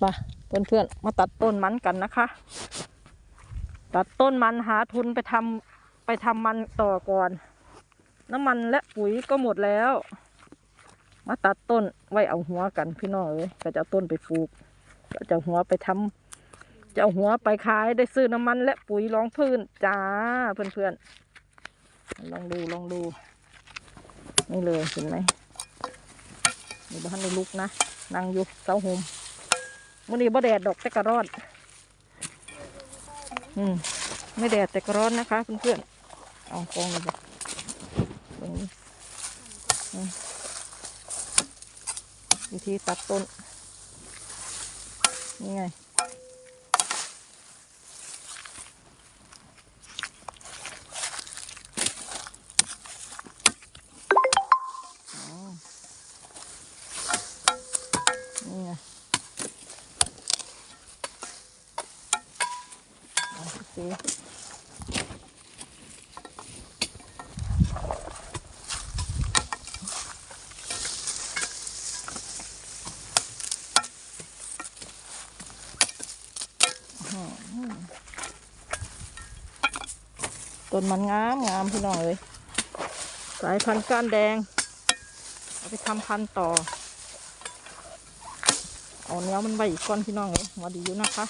ไปเพื่อนเพื่อนมาตัดต้นมันกันนะคะ ตัดต้นมันหาทุนไปทำไปทำมันต่อก่อน น้ำมันและปุ๋ยก็หมดแล้ว มาตัดต้นไว้เอาหัวกันพี่น้องเอ้ยก็จะเอาต้นไปปลูกก็จะเอาหัวไปทำจะเอาหัวไปขายได้ซื้อน้ำมันและปุ๋ยรองพื้นจ้าเพื่อนเพื่อนลองดูลองดูนี่เลยเห็นไหมนี่บ้านในลุกนะนั่งอยู่เสาโฮม มื่อนี้บ่แดดดอกแต่กระร้อน อืมไม่แดดแต่กระร้อนนะคะเพื่อนๆเอากองเลยบ่ตรงนี้อืมวิธีตัดต้นนี่ไง อ๋อนี่ไงเอา สิต้นมันงามงามพี่น้องเลย สายพันธุ์ก้านแดง เอาไปทำพันธุ์ต่อ เอาเนี้ยมันไว้อีกก้อนพี่น้องเลยมาดีอยู่นะคะ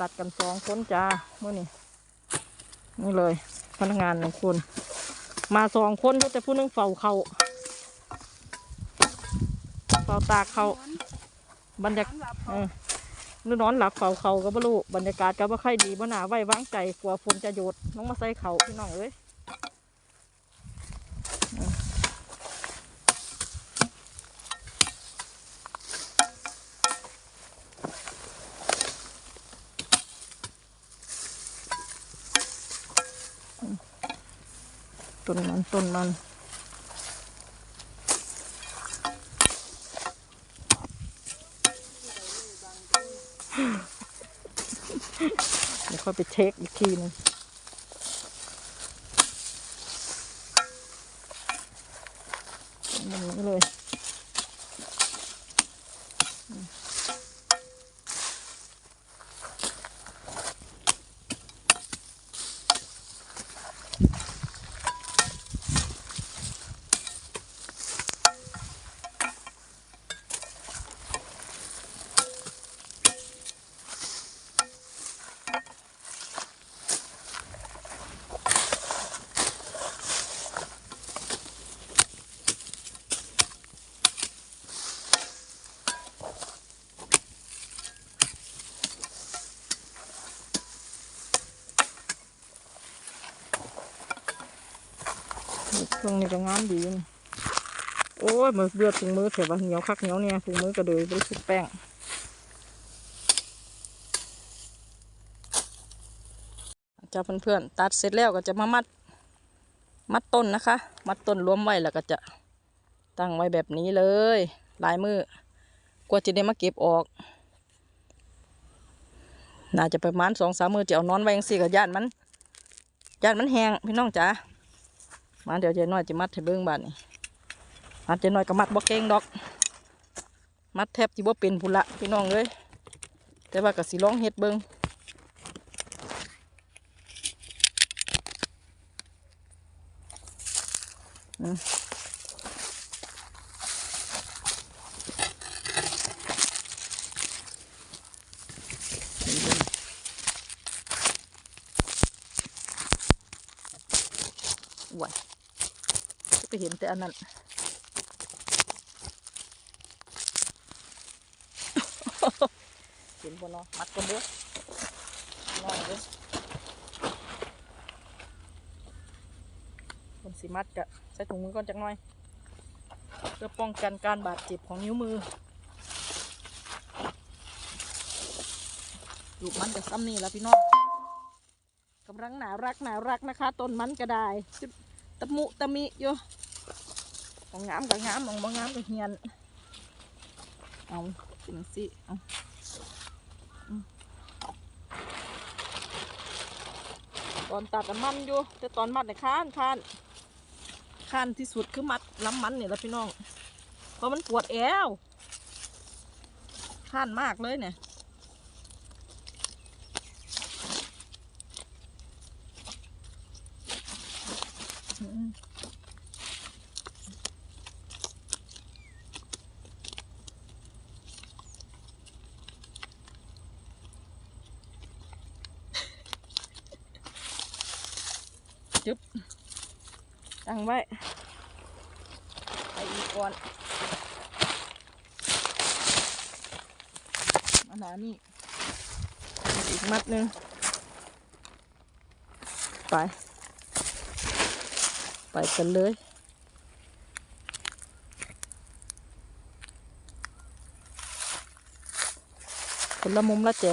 ตัดกันสองคนจ้าเมื่อนี้นี่เลย พนักงานหนึ่งคน มาสองคนก็จะพูดนึงเฝ้าเขาเฝ้าตากเขาบรรยากาศเออนึกนอนหลับเฝ้าเขาก็บ่รู้บรรยากาศก็บ่ค่อยดีบ่น่าไว้วางใจกลัวฝนจะหยดน้องมาใส่เขาพี่น้องเอ้ย ต้นมันต้นมันเดี๋ยวค่อยไปเช็คอีกทีหนึงอย่งนี้เลย งนี้ก็งามดียู่นี่โอ้ยมือเบื่อถุงมือเถอะว่าเหนียวคักเหนียวเนี่ยถุงมือก็เลยบริสุทธิ์แป้งจะเพื่อนๆตัดเสร็จแล้วก็จะมามัด มัดต้นนะคะ มัดต้นรวมไว้แล้วก็จะตั้งไว้แบบนี้เลยลายมือกว่าจะได้มาเก็บออก น่าจะประมาณสองสามมือจะเอานอนไว้ยังสี่กับย่านมันย่านมันแห้งพี่น้องจ๋า มาเดี๋ยวเจน้อยจะมัดให้เบิ้งบาดนี่มัดเจน้อยก็มัดบ่เก่งดอก มัดแทบจะบ่เป็นพุละพี่น้องเลยแต่ว่าก็สิลองเฮ็ดเบิ้งอืมไหวจะไป เห็นแต่อันนั้นเห็นบนเนาะมัดกันเด้อน้อยเด้อคนสิมัดกะใส่ถุงมือก่อนจักหน่อย เพื่อป้องกันการบาดเจ็บของนิ้วมือลูกมันจะซ้ำนี่แล้วพี่น้องกำลังหนารักหนารักนะคะ ต้นมันก็ได ตะมุตะมิอยู่ของงามกับงามของบ่งามกับเฮียน เอาจริงสิเอาตอนตัดมันอยู่ แต่ตอนมัดเนี่ยค้านค้านค้านที่สุดคือมัดล้ำมันเนี่ยละพี่น้อง เพราะมันปวดแอวค้านมากเลยเนี่ย จึ๊บตั้งไว้ไปอีกก่อนอันนี้อีกมัดหนึ่งไป ไปกันเลย คนละมุมละแจ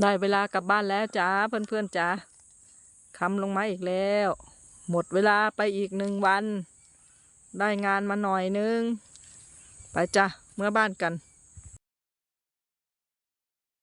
ได้เวลากลับบ้านแล้วจ้าเพื่อนๆจ้าคำลงมาอีกแล้ว หมดเวลาไปอีกหนึ่งวัน ได้งานมาหน่อยนึง ไปจ้ะเมื่อบ้านกัน